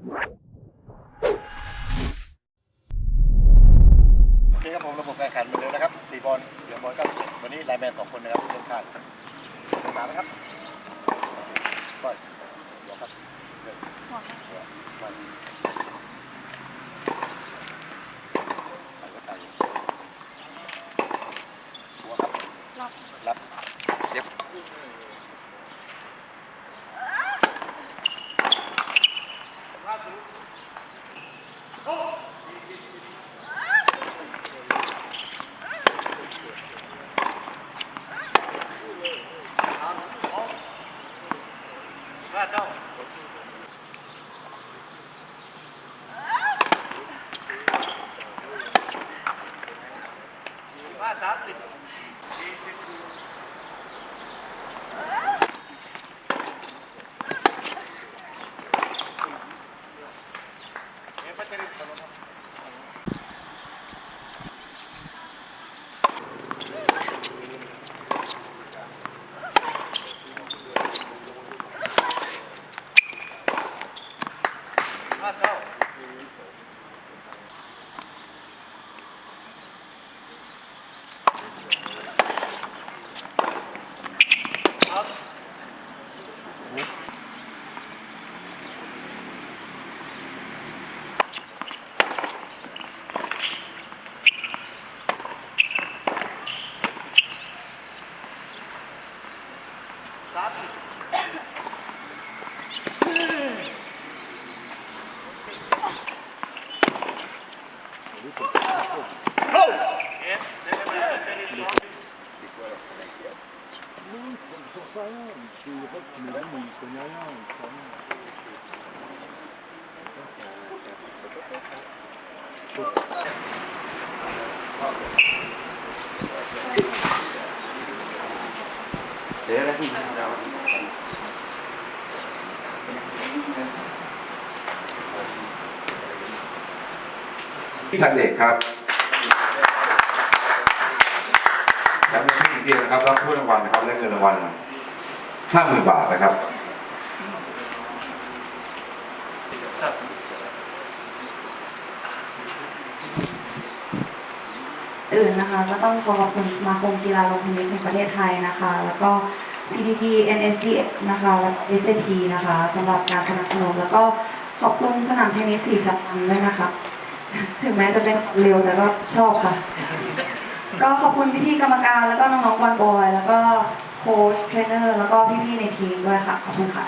โอเคครับผมระบบการแข่งขันเหมือนเดิมนะครับสี่บอลเหลืองบอลก็วันนี้ไลน์แมนสองคนนะครับเล่นข้างสนามนะครับบอลเดี๋ยวครับเดี๋ยวบอลไปก็ไปหัวครับรับว่าเจ้าว่ Gracias. Stop. Thế đấy, đâu พี่ทันเด็กครับแชมป์ที่เดียวนะครับรับถ้วยรางวัลนะครับและเงินรางวัลห้าหมื่นบาทนะครับอื่นนะคะก็ต้องขอขอบคุณสมาคมกีฬาลงเทนนิสแห่งประเทศไทยนะคะ แล้วก็ PTT NSD นะคะและ SAT นะคะสำหรับการสนับสนุนแล้วก็ขอบคุณสนามเทนนิสสีชันด้วยนะคะ ถึงแม้จะเป็นเร็วแต่ก็ชอบค่ะ ก็ขอบคุณพี่ๆกรรมการแล้วก็น้องๆบอลบอย แล้วก็โค้ชเทรนเนอร์แล้วก็พี่ๆในทีมด้วยค่ะ ขอบคุณค่ะ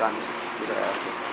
Done. Good.